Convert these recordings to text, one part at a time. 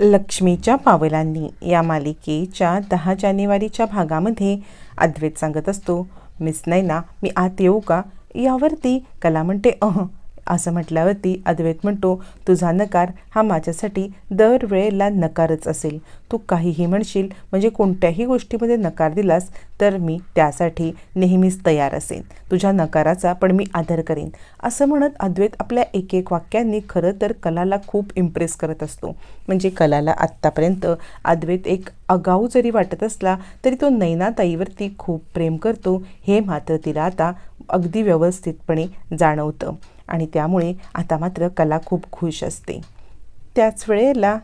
लक्ष्मीच्या पावलांनी या मालिकेच्या दहा जानेवारीच्या भागामध्ये अद्वैत सांगत असतो मिस नैना मी आत येऊ का? यावरती कला म्हणते अह. असं म्हटल्यावरती अद्वैत म्हणतो तुझा नकार हा माझ्यासाठी दरवेळेला नकारच असेल. तू काहीही म्हणशील म्हणजे कोणत्याही गोष्टीमध्ये नकार दिलास तर मी त्यासाठी नेहमीच तयार असेन. तुझ्या नकाराचा पण मी आदर करेन. असं म्हणत अद्वैत आपल्या एक एक वाक्यांनी खरं तर कलाला खूप इम्प्रेस करत असतो. म्हणजे कलाला आत्तापर्यंत अद्वैत एक अगाऊ जरी वाटत असला तरी तो नैनाताईवरती खूप प्रेम करतो. हे मात्र तिला आता अगदी व्यवस्थितपणे जाणवतं. आणि त्यामुळे आता मात्र कला खूप खुश असते. त्याच वेळेला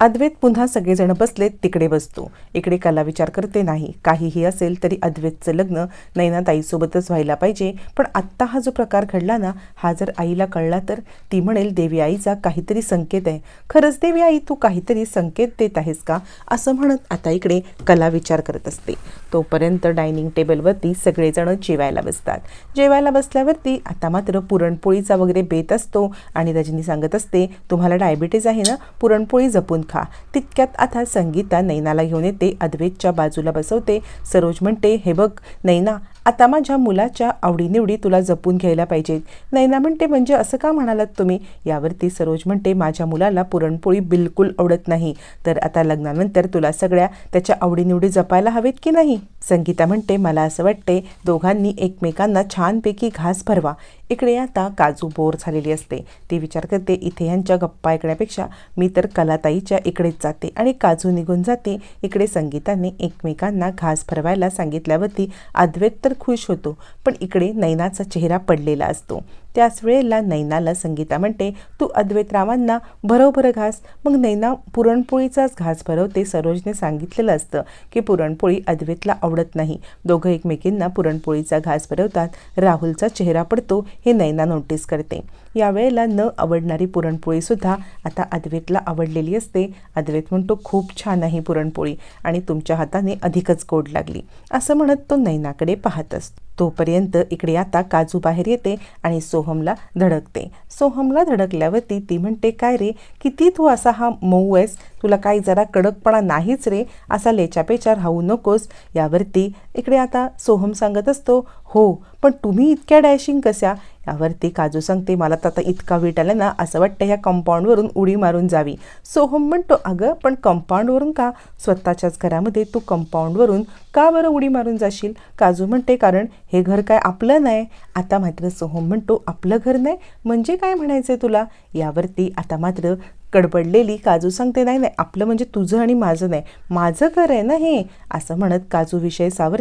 अद्वैत पुन्हा सगळेजण बसलेत तिकडे बसतो. इकडे कला विचार करते नाही. काहीही असेल तरी अद्वैतचं लग्न नैनाताईसोबतच व्हायला पाहिजे. पण आत्ता हा जो प्रकार घडला ना हा जर आईला कळला तर ती म्हणेल देवी आईचा काहीतरी संकेत आहे. खरंच देवी आई तू काहीतरी संकेत देत आहेस का? असं म्हणत आता इकडे कला विचार करत असते. तोपर्यंत डायनिंग टेबलवरती सगळेजण जेवायला बसतात. जेवायला बसल्यावरती आता मात्र पुरणपोळीचा वगैरे बेत असतो. आणि रजनी सांगत असते तुम्हाला डायबिटीज आहे ना पुरणपोळी जपून खा तितक्यात आता संगीता नैनाला घेऊन येते अद्वैतच्या बाजूला बसवते. सरोज म्हणते हे बघ नैना आता माझ्या मुलाच्या आवडीनिवडी तुला जपून घ्यायला पाहिजेत. नैना म्हणते म्हणजे असं का म्हणालात तुम्ही? यावरती सरोज म्हणते माझ्या मुलाला पुरणपोळी बिलकुल आवडत नाही. तर आता लग्नानंतर तुला सगळ्या त्याच्या आवडीनिवडी जपायला हवेत की नाही? संगीता म्हणते मला असं वाटते दोघांनी एकमेकांना छानपैकी घास भरवा. इकडे आता काजू बोर झालेली असते. ती विचार करते इथे यांच्या गप्पा ऐकण्यापेक्षा मी तर कलाताईच्या इकडेच जाते आणि काजू निघून जाते. इकडे संगीताने एकमेकांना घास भरवायला सांगितल्यावरती अद्वैत तर खुश होतो. पण इकडे नैनाचा चेहरा पडलेला असतो. त्याच वेळेला नैनाला संगीता म्हणते तू अद्वैतरावांना भरोभर घास. मग नैना पुरणपोळीचाच घास भरवते सरोजने सांगितलेलं असतं की पुरणपोळी अद्वैतला आवडत नाही. दोघं एकमेकींना पुरणपोळीचा घास भरवतात राहुलचा चेहरा पडतो हे नैना नोटीस करते. यावेळेला न आवडणारी पुरणपोळीसुद्धा आता अद्वैतला आवडलेली असते. अद्वैत म्हणतो खूप छान आहे पुरणपोळी आणि तुमच्या हाताने अधिकच गोड लागली. असं म्हणत तो नैनाकडे पाहत असतो. तोपर्यंत इकडे आता काजू बाहेर येते आणि सोहमला धडकते. सोहमला धडकल्यावरती ती म्हणते काय रे किती तू असा हा मऊ आहेस? तुला काही जरा कडकपणा नाहीच रे. असा लेचापेचा राहू नकोस. यावरती इकडे आता सोहम सांगत असतो हो पण तुम्ही इतक्या डॅशिंग कशा? यावरती काजू सांगते मला तर आता इतका वेट आला ना असं वाटतं ह्या कंपाऊंडवरून उडी मारून जावी. सोहम म्हणतो अगं पण कंपाऊंडवरून का? स्वतःच्याच घरामध्ये तू कंपाऊंडवरून का बरं उडी मारून जाशील? काजू म्हणते कारण हे घर काय आपलं नाही. आता मात्र सोहम म्हणतो आपलं घर नाही? म्हणजे काय म्हणायचं तुला? यावरती आता मात्र कडबडलेली काजू सांगते नाही नाही आपलं म्हणजे तुझं आणि माझं नाही. माझं घर आहे ना हे? असं म्हणत काजू विषय सावर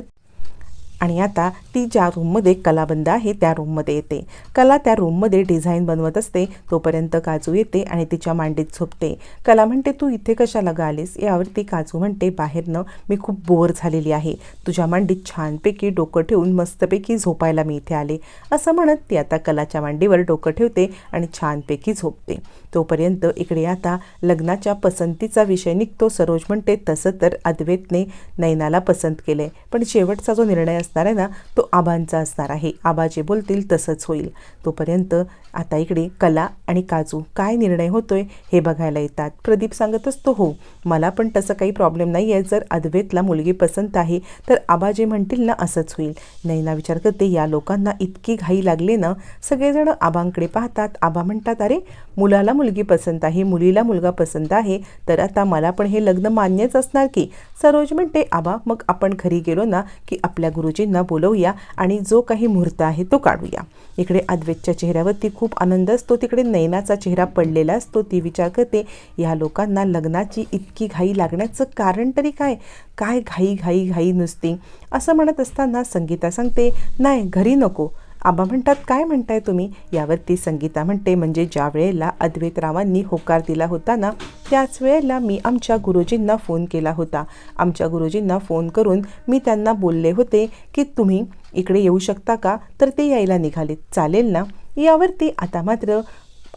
आणि आता ती ज्या रूममध्ये कलाबंद आहे त्या रूममध्ये येते. कला त्या रूममध्ये डिझाईन बनवत असते तोपर्यंत काजू येते आणि तिच्या मांडीत झोपते. कला म्हणते तू इथे कशाला गालीस आलीस? यावरती काजू म्हणते बाहेरनं मी खूप बोर झालेली आहे. तुझ्या मांडीत छानपैकी डोकं ठेवून मस्तपैकी झोपायला मी इथे आले. असं म्हणत ती आता कलाच्या मांडीवर डोकं ठेवते आणि छानपैकी झोपते. तोपर्यंत इकडे आता लग्नाच्या पसंतीचा विषय निघतो. सरोज म्हणते तसं तर अद्वैतने नैनाला पसंत केले पण शेवटचा जो निर्णय असणार आहे ना तो आबांचा असणार आहे. आबा जे बोलतील तसंच होईल. तोपर्यंत आता इकडे कला आणि काजू काय निर्णय होतोय हे बघायला येतात. प्रदीप सांगत असतो हो मला पण तसं काही प्रॉब्लेम नाही आहे जर अद्वैतला मुलगी पसंत आहे तर आबा जे म्हणतील ना असंच होईल. नैना विचार करते या लोकांना इतकी घाई लागले ना सगळेजण आबांकडे पाहतात. आबा म्हणतात अरे मुलाला मुलगी पसंत आहे मुलीला मुलगा पसंत आहे तर आता मला पण हे लग्न मान्यच असणार की? सरोज म्हणते आबा मग आपण घरी गेलो ना की आपल्या गुरुजींना बोलवूया आणि जो काही मुहूर्त आहे तो काढूया. इकडे अद्वैतच्या चेहऱ्यावरती खूप खूप आनंद असतो. तिकडे नैनाचा चेहरा पडलेला असतो. ती विचार करते या लोकांना लग्नाची इतकी घाई लागण्याचं कारण तरी काय? काय घाई घाई घाई नुसती? असं म्हणत असताना संगीता सांगते नाही घरी नको. आबा म्हणतात काय म्हणताय तुम्ही? यावरती संगीता म्हणते म्हणजे ज्या वेळेला अद्वैतरावांनी होकार दिला होता ना त्याच वेळेला मी आमच्या गुरुजींना फोन केला होता. आमच्या गुरुजींना फोन करून मी त्यांना बोलले होते की तुम्ही इकडे येऊ शकता का? तर ते यायला निघाले चालेल ना? यावरती आता मात्र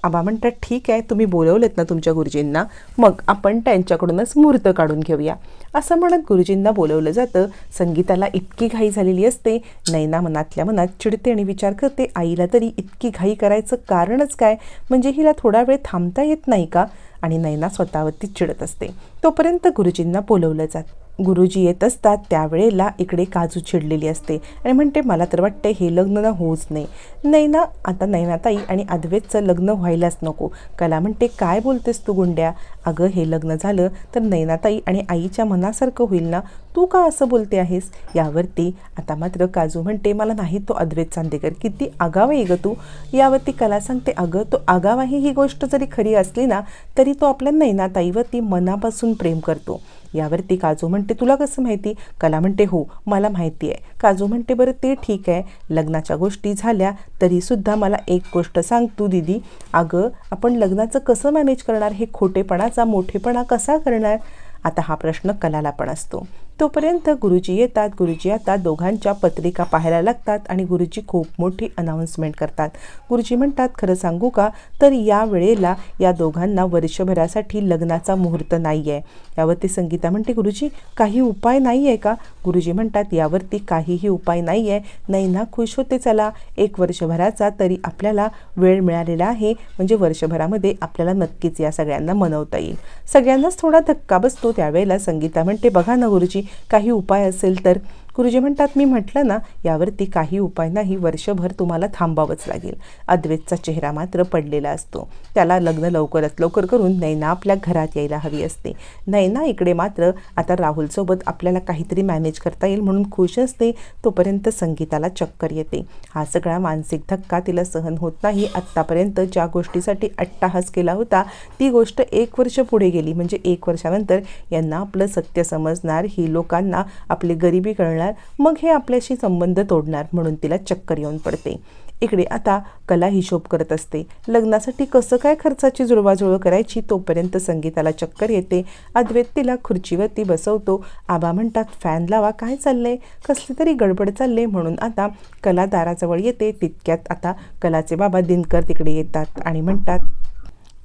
आबा म्हणतात ठीक आहे तुम्ही बोलवलेत ना तुमच्या गुरुजींना मग आपण त्यांच्याकडूनच मुहूर्त काढून घेऊया. असं म्हणत गुरुजींना बोलवलं जातं. संगीताला इतकी घाई झालेली असते. नैना मनातल्या मनात चिडते आणि विचार करते आईला तरी इतकी घाई करायचं कारणच काय? म्हणजे हिला थोडा वेळ थांबता येत नाही का? आणि नैना स्वतःवरती चिडत असते. तोपर्यंत गुरुजींना बोलवलं जातं. गुरुजी येत असतात त्यावेळेला इकडे काजू चिडलेली असते. आणि म्हणते मला तर वाटते हे लग्न ना होऊच नाही नैना आता नैनाताई आणि अद्वैतचं लग्न व्हायलाच नको. कला म्हणते काय बोलतेस तू गुंड्या? अगं हे लग्न झालं तर नैनाताई आणि आईच्या मनासारखं होईल ना? तू का असं बोलते आहेस? यावरती आता मात्र काजू म्हणते मला नाही तो अद्वैत चांदेकर. किती आगाव आहे ग तू. यावरती कला सांगते अगं तो आगावाही ही गोष्ट जरी खरी असली ना तरी तो आपल्या नैनाताईवरती मनापासून प्रेम करतो. यावरती काजू म्हणते तुला कसं माहिती? कला म्हणते हो मला माहिती आहे. काजू म्हणते बरं ते ठीक आहे. लग्नाच्या गोष्टी झाल्या तरीसुद्धा मला एक गोष्ट सांग तू दिदी. अगं आपण लग्नाचं कसं मॅनेज करणार? हे खोटेपणाचा मोठेपणा कसा करणार? आता हा प्रश्न कलाला पण असतो. तोपर्यंत गुरुजी येतात गुरुजी आता दोघांच्या पत्रिका पाहायला लागतात आणि गुरुजी खूप मोठी अनाऊन्समेंट करतात. गुरुजी म्हणतात खरं सांगू का? तर या वेळेला या दोघांना वर्षभरासाठी लग्नाचा मुहूर्त नाही आहे यावरती संगीता म्हणते गुरुजी काही उपाय नाही आहे का? गुरुजी म्हणतात यावरती काहीही उपाय नाही आहे नाही ना खुश होते चला. एक वर्षभराचा तरी आपल्याला वेळ मिळालेला आहे. म्हणजे वर्षभरामध्ये आपल्याला नक्कीच या सगळ्यांना मनवता येईल. सगळ्यांनाच थोडा धक्का बसतो त्यावेळेला संगीता म्हणते बघा ना गुरुजी काही उपाय असेल तर गुरुजी म्हणतात मी म्हटलं ना यावरती काही उपाय नाही वर्षभर तुम्हाला थांबावंच लागेल. अद्वैतचा चेहरा मात्र पडलेला असतो. त्याला लग्न लवकरात लवकर करून नैना आपल्या घरात यायला हवी असते. नैना इकडे मात्र आता राहुलसोबत आपल्याला काहीतरी मॅनेज करता येईल म्हणून खुश असते तोपर्यंत संगीताला चक्कर येते. हा सगळा मानसिक धक्का तिला सहन होत नाही. आत्तापर्यंत ज्या गोष्टीसाठी अट्टाहास केला होता ती गोष्ट एक वर्ष पुढे गेली. म्हणजे एक वर्षानंतर यांना आपलं सत्य समजणार ही लोकांना आपली गरिबी कळणार मग हे आपल्याशी संबंध तोडणार म्हणून तिला चक्कर येऊन पडते. इकडे आता कला हिशोब करत असते. लग्नासाठी कसं काय खर्चाची जुळवाजुळव करायची तोपर्यंत संगीताला चक्कर येते. अद्वैत तिला खुर्चीवरती बसवतो. आबा म्हणतात फॅन लावा काय चाललंय? कसली तरी गडबड चालले म्हणून आता कला दाराजवळ येते. तितक्यात आता कलाचे बाबा दिनकर तिकडे येतात आणि म्हणतात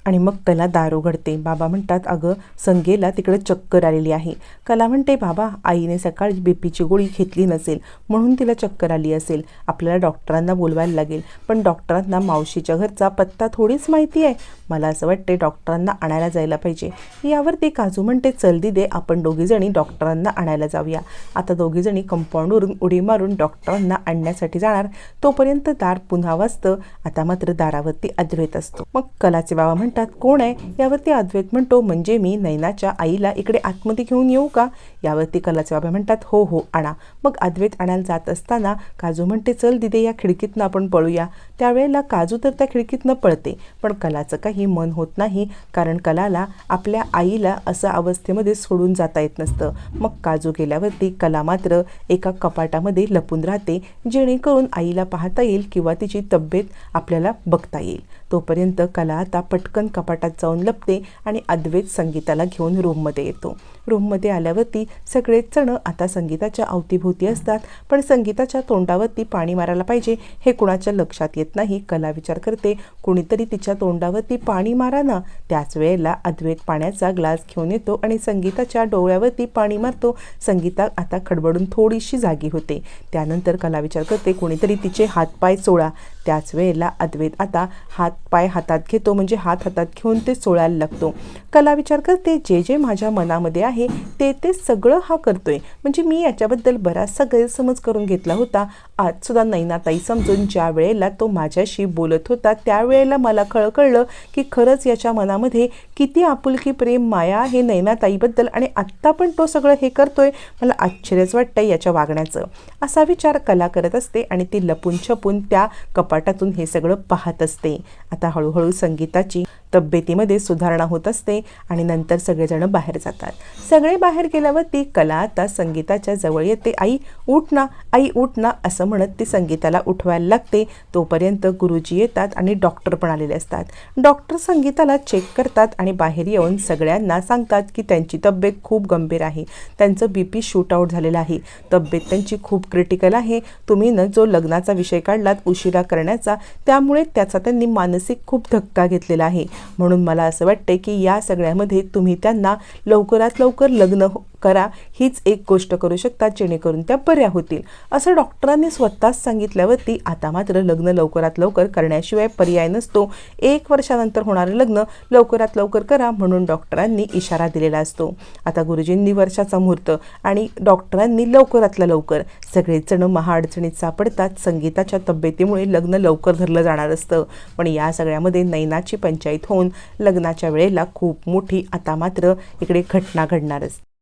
आणि मग कला दार उघडते. बाबा म्हणतात अगं संगेला तिकडे चक्कर आलेली आहे. कला म्हणते बाबा आईने सकाळी बीपीची गोळी घेतली नसेल म्हणून तिला चक्कर आली असेल. आपल्याला डॉक्टरांना बोलवायला लागेल. पण डॉक्टरांना मावशीच्या घरचा पत्ता थोडीच माहिती आहे. मला असं वाटते डॉक्टरांना आणायला जायला पाहिजे. यावरती काजू म्हणते चल दे आपण दोघीजणी डॉक्टरांना आणायला जाऊया. आता दोघीजणी कंपाऊंडवरून उडी मारून डॉक्टरांना आणण्यासाठी जाणार. तोपर्यंत दार पुन्हा वाजतं. आता मात्र दारावरती अद्वैत असतो. मग कलाचे बाबा म्हणतात कोण आहे? यावरती अद्वैत म्हणतो म्हणजे मी नैनाच्या आईला इकडे आतमध्ये घेऊन येऊ का? यावरती कलाचे बाबा म्हणतात हो हो आणा. मग अद्वैत आणायला जात असताना काजू म्हणते चल दिदे या खिडकीतनं आपण पळूया. त्यावेळेला काजू तर त्या खिडकीतनं पळते पण कलाचं काही मन होत नाही कारण कलाला आपल्या आईला असं अवस्थेमध्ये सोडून जाता येत नसतं. मग काजू गेल्यावरती कला मात्र एका कपाटामध्ये लपून राहते जेणेकरून आईला पाहता येईल किंवा तिची तब्येत आपल्याला बघता येईल. तोपर्यंत कला आता पटकन कपाटात जाऊन लपते आणि अद्वैत संगीताला घेऊन रूममध्ये येतो. रूममध्ये आल्यावरती सगळेच जण आता संगीताच्या अवतीभोवती असतात. पण संगीताच्या तोंडावरती पाणी मारायला पाहिजे हे कुणाच्या लक्षात येत नाही कला विचार करते. कुणीतरी तिच्या तोंडावरती पाणी मारा ना त्याच वेळेला अद्वैत पाण्याचा ग्लास घेऊन येतो आणि संगीताच्या डोळ्यावरती पाणी मारतो. संगीता आता खडबडून थोडीशी जागी होते. त्यानंतर कला विचार करते कोणीतरी तिचे हातपाय सोळा त्याच वेळेला अद्वैत आता हात पाय हातात घेतो म्हणजे हात हातात घेऊन ते सोळायला लागतो. कला विचार करते जे जे माझ्या मनामध्ये आहे ते ते सगळं हा करतोय. म्हणजे मी याच्याबद्दल बराचसा गैरसमज करून घेतला होता. आज सुद्धा नैनाताई समजून ज्या वेळेला तो माझ्याशी बोलत होता त्यावेळेला मला कळकळलं की खरंच याच्या मनामध्ये किती आपुलकी प्रेम माया आहे नैनाताईबद्दल आणि आत्ता पण तो सगळं हे करतोय. मला आश्चर्यच वाटतं याच्या वागण्याचं. असा विचार कला करत असते आणि ती लपून छपून त्या कपाटातून हे सगळं पाहत असते. आता हळूहळू संगीताची तब्येतीमध्ये सुधारणा होत असते आणि नंतर सगळेजण बाहेर जातात. सगळे बाहेर गेल्यावर ती कला आता संगीताच्या जवळ येते. आई उठ ना आई उठ ना असं म्हणत ती संगीताला उठवायला लागते. तोपर्यंत गुरुजी येतात आणि डॉक्टर पण आलेले असतात. डॉक्टर संगीताला चेक करतात आणि बाहेर येऊन सगळ्यांना सांगतात की त्यांची तब्येत खूप गंभीर आहे. त्यांचं बी पी शूट आऊट झालेलं आहे. तब्येत त्यांची खूप क्रिटिकल आहे. तुम्ही न जो लग्नाचा विषय काढलात उशिरा करण्याचा त्यामुळे त्याचा त्यांनी मानसिक खूप धक्का घेतलेला आहे. म्हणून मला असं वाटतं की या सगळ्यामध्ये तुम्ही त्यांना लवकरात लवकर लग्न हो- करा हीच एक गोष्ट करू शकता जेणेकरून त्या बऱ्या होतील. असं डॉक्टरांनी स्वतःच सांगितल्यावरती आता मात्र लग्न लवकरात लवकर करण्याशिवाय पर्याय नसतो. एक वर्षानंतर होणारं लग्न लवकरात लवकर करा म्हणून डॉक्टरांनी इशारा दिलेला असतो. आता गुरुजींनी वर्षाचा मुहूर्त आणि डॉक्टरांनी लवकरातलं लवकर सगळेजण महाअडचणीत सापडतात संगीताच्या तब्येतीमुळे लग्न लवकर धरलं जाणार असतं. पण या सगळ्यामध्ये नैनाची पंचायत होऊन लग्नाच्या वेळेला खूप मोठी आता मात्र इकडे घटना घडणार असते